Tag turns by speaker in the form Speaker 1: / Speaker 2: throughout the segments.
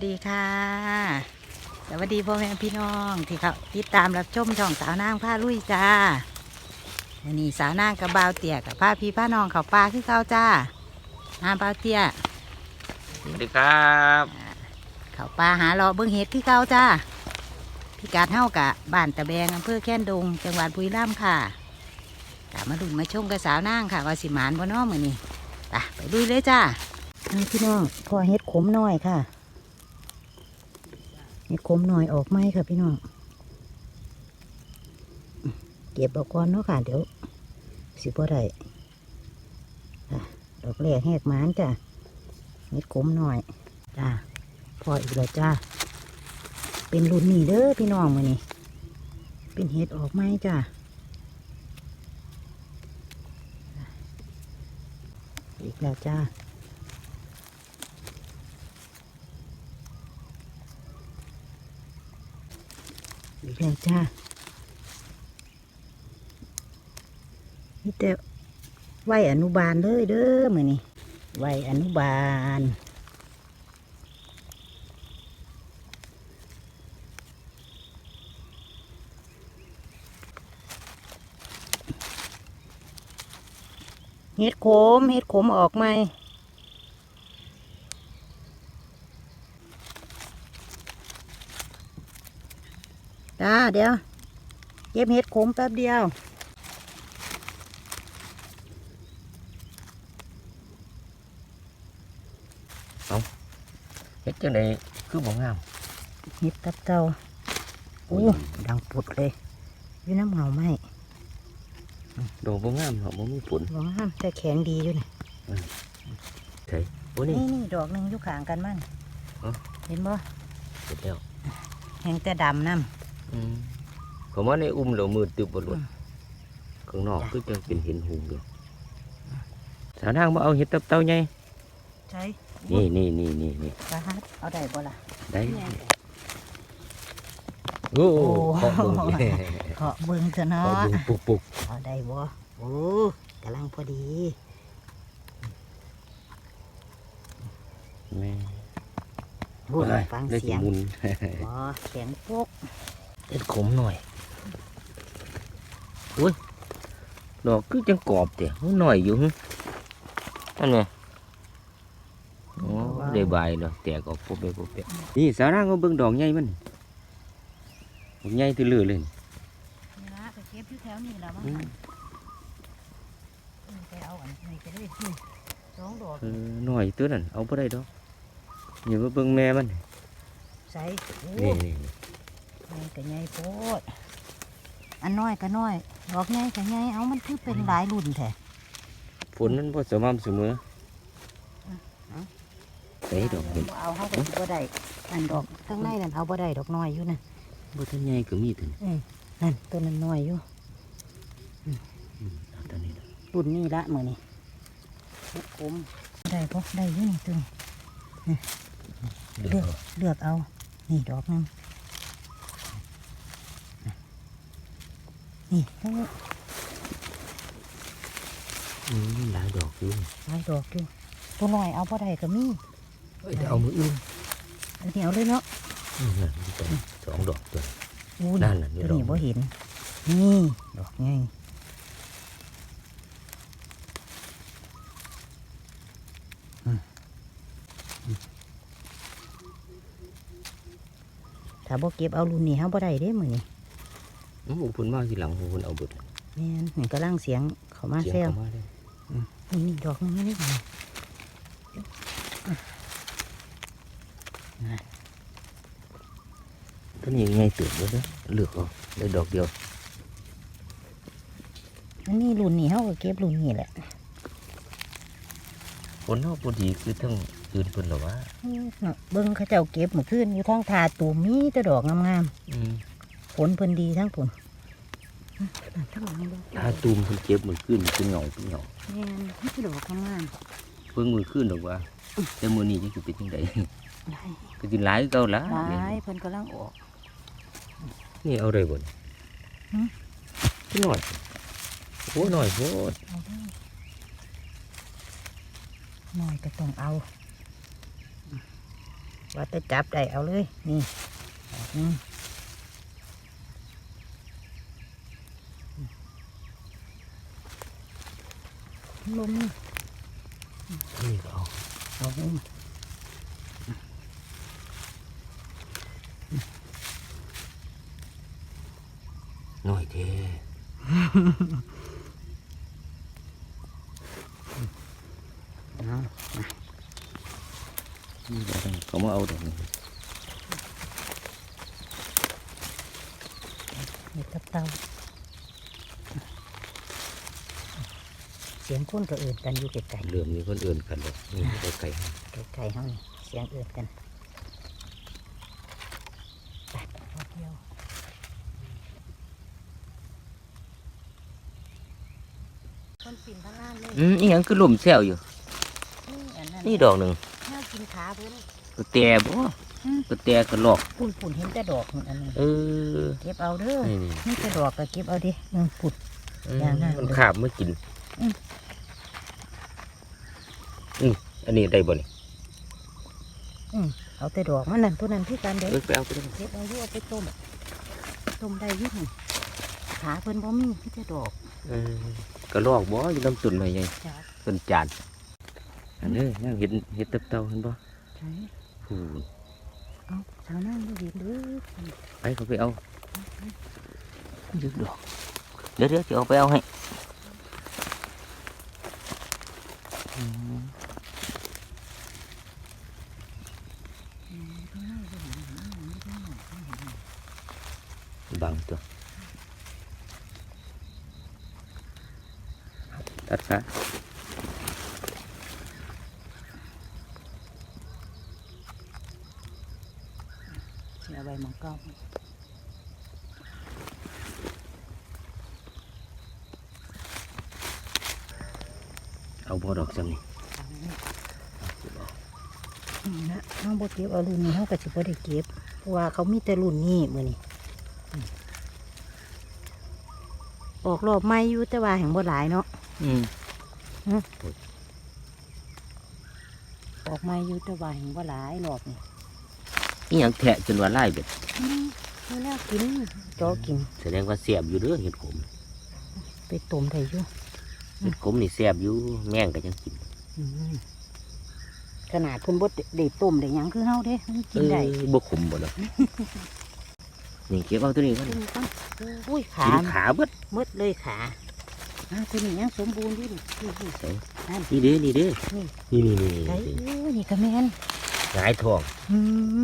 Speaker 1: สวัสดีค่ะ สวัสดีพ่อแม่พี่น้องที่เขาติดตามรับชมช่องสาวนางผ้าลุยจ้าวันนี้สาวนางกับบ่าวเตี่ยกับผ้าพี่ผ้าน้องเขาปลาคือเก่าจ้านาบ่าวเตี่ย
Speaker 2: สวัสดีครับ
Speaker 1: เขาปลาหาเลาะเบิ้งเห็ดคือเก่าจ้าพี่กาดเฮากะบ้านตะแบงอำเภอแค่นดง จังหวัดบุรีรัมย์ค่ะกะมาดูมาชมกับสาวนางค่ะว่าสิหมานบ่เน้อมือนี้ไปไปดูเลยจ้านี่พี่น้องพอเห็ดขมน้อยค่ะ เห็ดขมหน่อยออกไหมค่ะพี่น้อง เก็บเอาก่อนเนาะค่ะ เดี๋ยว สิบ่ได้อะดอกแรกแหกมานจ้ะเห็ดขมหน่อยจ้าพออีกแล้วจ้าเป็นรุ่นนี้เด้อพี่น้องมานี่เป็นเห็ดออกไหมจ้าอีกแล้วจ้า อีกแล้วจ้านี่แต่ไหวอนุบาลเลยเด้อมือนี่ไหวอนุบาลเห็ดโขมเห็ดโขมออกไหม จ้าเดี๋ยวเก็บเห็ดโขมแป๊บเดียว
Speaker 2: เฮ็ดจังไดคือบ่งาม
Speaker 1: เห็ดตับเตาโอ้ดังปุดเลยอยู่น้ำเหงาไหม
Speaker 2: ดอกบ่งามเนาะบ่มีผล
Speaker 1: บอกห้ามแต่แข็งดีอยู่นี่
Speaker 2: ใช่โอ้นี่
Speaker 1: นี่นี่ดอกหนึ่งอยู่ข้างกันมั่ง
Speaker 2: ฮะ
Speaker 1: เห็นบ่
Speaker 2: เสร็จแล้ว
Speaker 1: แห้งแต่ดำน้
Speaker 2: อืม เขามาในอุ้มแล้วมืดตึบบ่หลุด
Speaker 1: อืม
Speaker 2: ข้างนอก
Speaker 1: จ้ะ
Speaker 2: ก็จังเป็นเห็นหูอยู่สาวนางบ่เอาเห็ดตับเต้าใหญ่ำ
Speaker 1: ใช่
Speaker 2: นี่นี่นี่นี่นี่
Speaker 1: กระฮัดเอาได้บ่ล่ะ
Speaker 2: ได้
Speaker 1: เนี่ย
Speaker 2: โอ้
Speaker 1: โอ้
Speaker 2: ขอบคุณ
Speaker 1: เคาะเบิ่งเถอะ
Speaker 2: ขอ
Speaker 1: เนาะ
Speaker 2: บุญปุกปุก
Speaker 1: เอาได้บ่โอ้กำลังพอดี
Speaker 2: แม่
Speaker 1: บุญฟัง
Speaker 2: ได้
Speaker 1: เสียง
Speaker 2: มุน
Speaker 1: บ่เสียงปุ๊ก
Speaker 2: เฮ็ดขมหน่อยอุ้ยดอกคือจังกรอบเด้มันหน่อยอยู่หึนั่นไงโอ้ได้ใบเนาะแตกออกปุ๊บไปปุ๊บไปนี่สาร่างก็เบิ่งดอกใหญ่มันดอกใหญ่ที่เลือเลยนี่
Speaker 1: นี่ละไปเก็บอยู่แถวนี้แล้วมั้ง
Speaker 2: อืม
Speaker 1: ไปเอาอันนี้ก็ได้นี่สองดอก
Speaker 2: เออหน่อยตัวนั้นเอาไปได้ดอกอย่ามาเบิ่งแม่มัน
Speaker 1: ใส่โอ้
Speaker 2: นี่นี่นี่
Speaker 1: ใหญ่ก็ใหญ่โพดอันน้อยก็น้อยดอกใหญ่ก็ใหญ่เอามันคือเป็นหลายรุ่นแท้
Speaker 2: ฝนนั้นพอสม่ำเสมอ
Speaker 1: เอา
Speaker 2: ใส่ดอกเห็น
Speaker 1: บ่เอาเขาก็สิบ่ได้อันดอกข้างในนั่นเอาบ่ได้ดอกน้อยอยู่นะ
Speaker 2: บ่ทันใหญ่ก็มีตัวนี้
Speaker 1: นั่นตัวนั้นน้อยอยู่
Speaker 2: อืมเอาตัวนี้ดอก
Speaker 1: รุ่นนี้ละมื้อนี้เฮ็ดขมได้บ่ได้อยู่นี่ตึง
Speaker 2: เลื
Speaker 1: เลื
Speaker 2: อ
Speaker 1: อกเลือกเอา นี่ดอกหนึง นี่ทั้ง
Speaker 2: อืมหลายดอกอยู่
Speaker 1: หลายดอกอยู่ตัวน้อยเอาบ่ได้ก็มี
Speaker 2: เอ้ยเดี๋ยวเอามืออื่น
Speaker 1: อันนี้เอาเลยเนาะ
Speaker 2: อืมนั่นมีตัวสองดอกตัว
Speaker 1: อู้
Speaker 2: นั่นน่ะนี่
Speaker 1: ตัวนี้
Speaker 2: ดอก
Speaker 1: บ่เห็นนี่ดอกไงอืมถ้าบ่เก็บเอารุ่นนี้เฮาบ่ได้เด้มื้อนี้
Speaker 2: อืมอุปนมาทีหลังอุปนเอาเบิด
Speaker 1: แม่นนี่กำลังเสียงเข้ามา
Speaker 2: เสียง
Speaker 1: แซว
Speaker 2: เข้ามาเลย
Speaker 1: นี่นี่ดอกนึงนี่นี่
Speaker 2: ตัวนี้ไงเติบเลยนะเลือกเอาได้ดอกเดียว
Speaker 1: อันนี้รุ่นนี้เฮาก็เก็บรุ่นนี้แหละ
Speaker 2: ฝนเขาพอดีคือทั้งคืนเพิ่นหรอวะ
Speaker 1: อืมเนาะเบิ่งเขาเจ้าเก็บเมื่อคืนอยู่ทางทาตูมมีแต่ดอกงาม
Speaker 2: อืม
Speaker 1: ๆ ผลเพิ่นดีทั้งผลอืมทั้งหลังเบิ่ง
Speaker 2: ถ้าตูมเพิ่นเก็บมือขึ้นเป็นเหงาเป็นเหงา
Speaker 1: แม่นมีแต่ดอกงาม
Speaker 2: เพิ่งมือขึ้นหรอกว่าแต่มือนี้จะคือเป็นยังไง
Speaker 1: ๆได้
Speaker 2: ก็สิหลายเก่าละ
Speaker 1: หลายเพิ่นกำลังออก
Speaker 2: นี่เอาได้บ่น
Speaker 1: หืม
Speaker 2: พี่หน่อยโอ้หน่อยโพด
Speaker 1: เอาเด้อน้อยก็ต้องเอาว่าจะจับได้เอาเลย นี่ ดอกหนึงลม
Speaker 2: นี่ก็เอา
Speaker 1: ดอกหนึง
Speaker 2: หน่อยเท่
Speaker 1: เอา
Speaker 2: นี่ก็ได้เขามาเอาดอกนี้
Speaker 1: เห็ดตับเต่า สียงคนก็เอื่นกันอยู่ไกล
Speaker 2: เริ่มมีคนอื่นกันแล้วนี่ก็ไก่
Speaker 1: ๆไกลๆเฮานี่เสียงเอื่นกันไปเอาเดียวคนปิ่นทั้งนั้นเลย
Speaker 2: อืมอีหยังคือลมแซวอยู่
Speaker 1: นี่อันนั้น
Speaker 2: นี่ดอกหนึ่ง
Speaker 1: แนวกินขาเพิ่น
Speaker 2: ก็แต่บ่ก็แต่ก็หลอก
Speaker 1: ปุ่นปุ่นเห็นแต่ดอกมันอันนี้
Speaker 2: เออ
Speaker 1: เก็บเอาเด้อ
Speaker 2: นี่นี่
Speaker 1: นี่แต่ดอกก็เก็บเอาดิอืมปุ่นอย่างนั้น
Speaker 2: มันขาบมากิน
Speaker 1: อืม
Speaker 2: อืมอันนี้ได้บ่นี่
Speaker 1: เอาแต่ดอกมันนั่นตัวนั้นที่กันเด้
Speaker 2: เออไปเอาไปได้
Speaker 1: เก็บเอาอยู่เอาไปต้มต้มได้อยุ่งขาเพิ่นบ่มีมีแต่ดอก
Speaker 2: เออก็ลอกบ่อยู่ลำตุนหน่อยใหญ่
Speaker 1: จ้า
Speaker 2: ต้นจานอันนี้ยังเห็นเห็ดเตับเต่าเห็นบ่
Speaker 1: ใช่
Speaker 2: พูน
Speaker 1: เอาชาวนาดูดีเด้อ
Speaker 2: ไปเขาไปเอายึกดอกเดี๋ยวเดี๋ยวจะเอาไปเอาให้ อืมบังตัวตัดซะ
Speaker 1: สิ เอาใบหมองเก้า
Speaker 2: เอาบ่ดอกซ้ำนี่
Speaker 1: อืมนะน้องบ่เก็บเอารุ่นนี้เฮาก็สิบ่ได้เก็บเพราะว่าเขามีแต่รุ่นนี้มื้อนี้อืมออกรอบใหม่อยู่แต่ว่าแห่งบ่หลายเนาะ
Speaker 2: อืม
Speaker 1: ออกใหม่อยู่แต่ว่าแห่งบ่หลายรอบนี่
Speaker 2: อีหยังแทะจนว่าไล่เบ็ด
Speaker 1: อืมเอาแล้วกินจอกิน
Speaker 2: แสดงว่าเสียบอยู่เด้อเห็ดขม
Speaker 1: ไปต้มได้อยู่
Speaker 2: เห็ดขมนี่เสียบอยู่แม่งก็ยังกิน
Speaker 1: อืมขนาดเพิ่นบ่ได้ต้มได้หยังคือเฮาเด้มันกินได้
Speaker 2: เอ้ยบ่ขมบ่ดอกนี่เก็บเอาตัวนี้ก่อน
Speaker 1: กินตั้งอุ้ยขา
Speaker 2: กินขาเบิด
Speaker 1: มืดเลยขาอ่าตัวนี้ยังสมบูรณ์อยู่นี่นี่นี่
Speaker 2: ใส่
Speaker 1: นั่น
Speaker 2: นี่เด้อนี่เด้อ
Speaker 1: นี่
Speaker 2: นี่นี่นี่
Speaker 1: ไก่
Speaker 2: นี่
Speaker 1: อู้นี่ก็แม่น
Speaker 2: หงายท้อง
Speaker 1: อื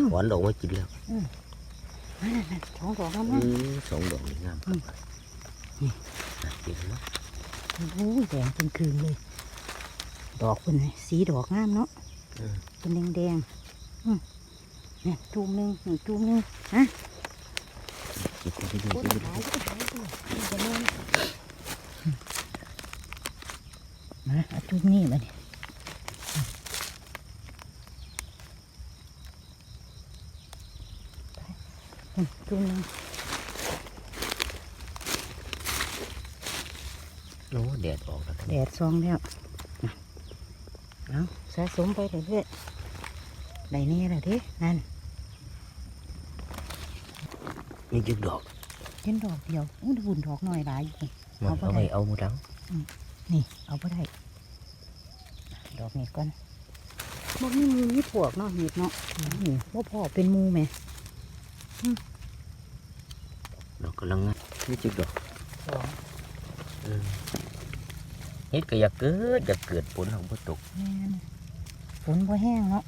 Speaker 1: ม
Speaker 2: ถอนดอกมากินแล้ว
Speaker 1: นั่นนั่นสองดอกแล้ว
Speaker 2: เอ
Speaker 1: มั้ง
Speaker 2: อสองดอกนี่งาม
Speaker 1: อืม
Speaker 2: นี่อะเก็บแล้ว
Speaker 1: อู้ยแดงเป็นคืนเลย ดอกเป็นไงสีดอกงามเนาะ
Speaker 2: เออ
Speaker 1: เป็นแดงแดงๆอืมนี่จูมหนึ่งนี่จูมหนึ่งฮะ
Speaker 2: เก็บไปดู
Speaker 1: คน
Speaker 2: เก็บไป
Speaker 1: ขาย
Speaker 2: ดู
Speaker 1: ก็ขายสินี่ก็แม่นมาเอาจูมนี่มาเนี่ยจูมหนึ่ง
Speaker 2: อ้แดดออกแล้ว
Speaker 1: แดดซองแล้วน่ะเอาสะสมไปเรื่อยๆได้แนี่แล้วเด้นั่น
Speaker 2: นี่จึกดอก
Speaker 1: เห็นดอกเดียวอู้ดบุญดอกหน่อยหลายอยู่นี่
Speaker 2: มัน
Speaker 1: เอา
Speaker 2: เอา
Speaker 1: บ่
Speaker 2: ไป
Speaker 1: ได้
Speaker 2: เอาหมดแล้ว
Speaker 1: นี่ เอาไปได้ ดอกนี้ก่อนบ่มีหมูมีพวกเนาะเห็ดเนาะนี่บ่พอเป็นหมูแหม่
Speaker 2: ดอกกำลังงามนี่จึกดอก
Speaker 1: สอง
Speaker 2: เออเฮ็ดก็อยากเกิดอยากเกิดผลของบ่ตก
Speaker 1: แม่นฝนบ่แห้งเนาะ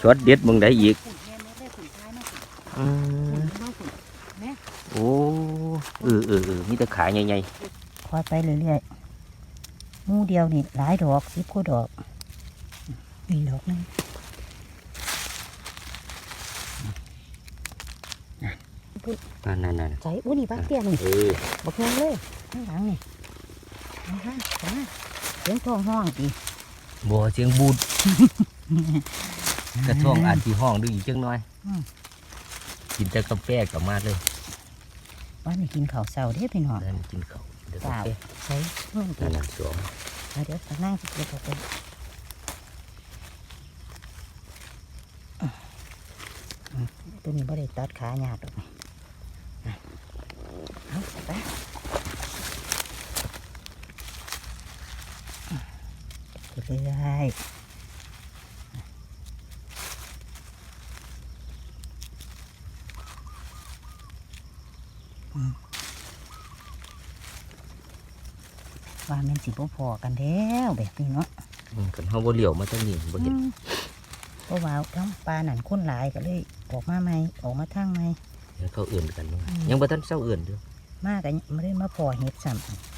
Speaker 2: ช็อตเด็ดมึงได้อีก
Speaker 1: ฝุ่นแม่นได้ฝุ่นท้ายเนาะ
Speaker 2: อื
Speaker 1: ฝุ่
Speaker 2: ม
Speaker 1: นเนาะฝุ่นแม่
Speaker 2: โอ้เออเออเออมีแต่ขาใหญ่
Speaker 1: คอยไปเรื่อยๆหมูเดียวนี่หลายดอกสิบกว่าดอกนี่ดอกหนึง
Speaker 2: นั่นนั่นนั่น
Speaker 1: ใส่อุ้ยนี่บักเตี้ยนี่
Speaker 2: เออ
Speaker 1: บักเตี้ยเลยข้างหลังนี่นะคะจ้าเสียงท้องห้องอี
Speaker 2: บ่เสียงบูดกระท่องอาจสิห้องดึงอีกจังหน่อย
Speaker 1: อืม
Speaker 2: กินแต่กาแฟกับมาเลย
Speaker 1: ว่านี่กินข้าวเช้าเด้พี่น้อง
Speaker 2: นั่นกินข้าวกินแต่กาแฟ
Speaker 1: ใส่เงินกิ
Speaker 2: นั่น
Speaker 1: น
Speaker 2: น่ะสอง
Speaker 1: เอาเดี๋ยวข้างล่างสิเก็บออกไปอืมตัวนี้บ่ได้ตัดขาหยาดหรอกนี่อะ เอาไปเก็บเรื่อยอืมว่าแมันสิบ่พอกันแล้วแบบนี้เนาะ
Speaker 2: อืมกันเฮาบ่เหลียวมาทางนี้บ่เห็น
Speaker 1: เพราะว่าทั้งปลาหนันข้นหลายก็เลยออกมาไหมออกมาทางไหม
Speaker 2: เดี๋ยวเขาเอื่นกันว่า
Speaker 1: อืม
Speaker 2: ยังบ่ทันเศร้าเอื่นเด้อ
Speaker 1: มากกันไม่ได้มาพอเห็ดซ้ำ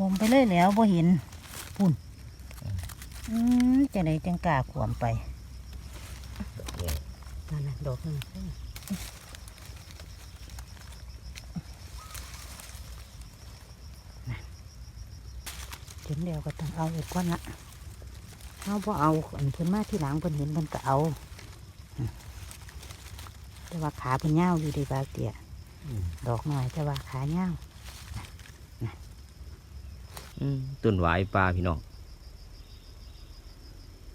Speaker 1: วมไปเลยแล้วบ่เห็นปุ่นอืมจะไหนจังกล้าขวมไปนั่นนะดอกนึงเห็นแล้วก็ต้องเอาไว้ก่อนละเอาพอเอาอันเพิ่นมาที่หลังเพิ่นเห็นเพิ่นก็เอา แต่ว่าขาเป็นเงาวอยู่ดีบาเตีย
Speaker 2: อืม
Speaker 1: ดอกหน่อยแต่ว่าขาเงาว
Speaker 2: อืมต้นหวายปลาพี่น้อง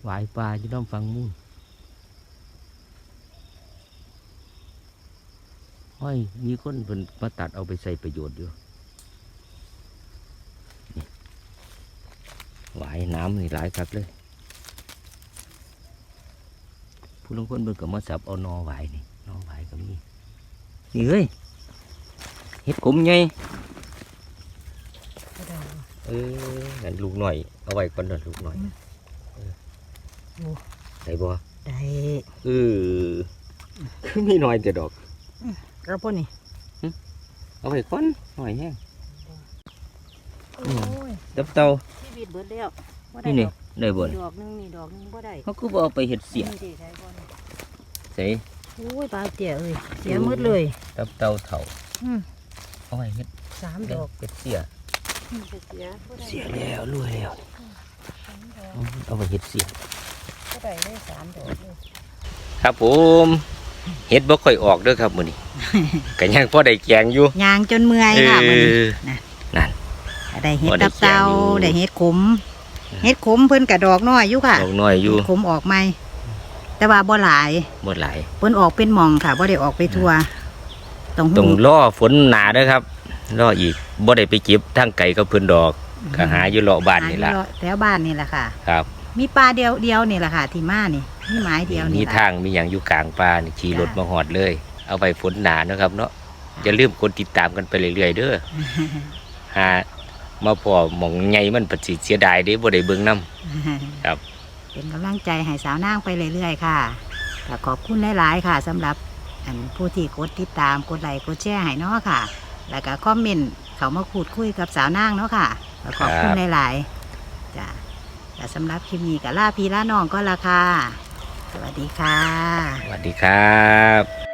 Speaker 2: หวายปลาอยู่น้ำฟังมูนห้อยมีคนเพิ่นมาตัดเอาไปใส่ประโยชน์อยู่นี่หวายน้ำนี่หลายคักเลยผู้ลางคนเพิ่นก็มาสับเอานอหวายนี่นอหวาย ก็มีนี่เฮ้ยเห็ดขมไงเอองั้นลูกหน่อย เอาไว้ก่อนเด้อลูกหน่อย
Speaker 1: อืม
Speaker 2: เออ
Speaker 1: โอ้
Speaker 2: ได้บ่
Speaker 1: ได้
Speaker 2: เออคือมีหน่อยแต่ดอก
Speaker 1: แล้วพวกนี้
Speaker 2: เอาไว้ก่อนหน่อยแห้งอืม
Speaker 1: โอ้ย
Speaker 2: ดับเตา
Speaker 1: ชีวิตเบิดแล้วบ่
Speaker 2: นี่นี่ได้บ่
Speaker 1: ด
Speaker 2: นี่
Speaker 1: อกหนึงนี่ดอกหนึงบ่ได้
Speaker 2: เขาก็บ่เอาไปเห็ดเสีย
Speaker 1: นี่ดิได้บ่นี่
Speaker 2: ใส่
Speaker 1: โอ้ยบาเตียเอ้ยเสียหมดเลย
Speaker 2: ดับเตาเถา
Speaker 1: อืม
Speaker 2: เอาไว้เห็ด
Speaker 1: สามด
Speaker 2: ด
Speaker 1: อ
Speaker 2: อกกเห็ดเสีย
Speaker 1: อืมเสียบ่ได้
Speaker 2: เสียแล้วรวยแล้ว
Speaker 1: สามดอก
Speaker 2: อืมเอาไว้เห็ดเสีย
Speaker 1: บ่ได้ได้สามดอกเลย
Speaker 2: ครับผมเห็ดบ่ค่อยออกเด้อครับมื้อนี้ก็ยังพอได้แกงอยู่
Speaker 1: ยางจนเมื่อย
Speaker 2: เอ
Speaker 1: ค่ะมื้อนี้
Speaker 2: อ
Speaker 1: ได้เห็ด
Speaker 2: พอได้
Speaker 1: ตับเตา
Speaker 2: แกงอยู่
Speaker 1: ได้เห็ดขมเห็ดขมเพิ่นกระดอกน้อยอยู่ค่ะ
Speaker 2: ดอกน้อยอยู่
Speaker 1: เห็ดขมออกไหม แต่ว่าบ่หลาย
Speaker 2: บ่หลาย
Speaker 1: เพิ่นออกเป็นหมองค่ะบ่ได้ออกไปทั่วต้อง
Speaker 2: ต้อง
Speaker 1: หู
Speaker 2: รอฝนหนาเด้อครับรออีกบ่ได้ไปเก็บทางไก่กับเพิ่นดอกก็หาอยู่เลาะบ้านนี่ล่ะ
Speaker 1: หอยู่แถวบ้านนี่แหละค่ะ
Speaker 2: ครับ
Speaker 1: มีปลาเดียวเดียวนี่แหละค่ะ ที่มานี่มีไม้เดียว
Speaker 2: มี
Speaker 1: นี่ล่ะ
Speaker 2: ทางมีอย่างอยู่กลางป่านี่ขี่รถมาหอดเลย เอาไปฝนหนาเนาะครับ เนาะอย่าลืมกดติดตามกันไปเรื่อยๆเด้อหามาพอหมองไงมันปฏิเสียดายเด้บ่ได้เบิ่งนํครับ
Speaker 1: เป็นกำลังใจให้สาวนางไปเรื่อยๆค่ะก็ขอบคุณหลายๆค่ะสำหรับผู้ที่กดติดตามกดไลค์กดแชร์ให้เนาะค่ะ แล้วก็คอมเมนต์เขามาพูดคุยกับสาวนางเนาะค่ะก็ขอบคุณหลายๆจ้ะแต่สำหรับคลิปนี้กับล่าพี่ล่าน้องก็ราคาสวัสดีค่ะ
Speaker 2: สวัสดีครับ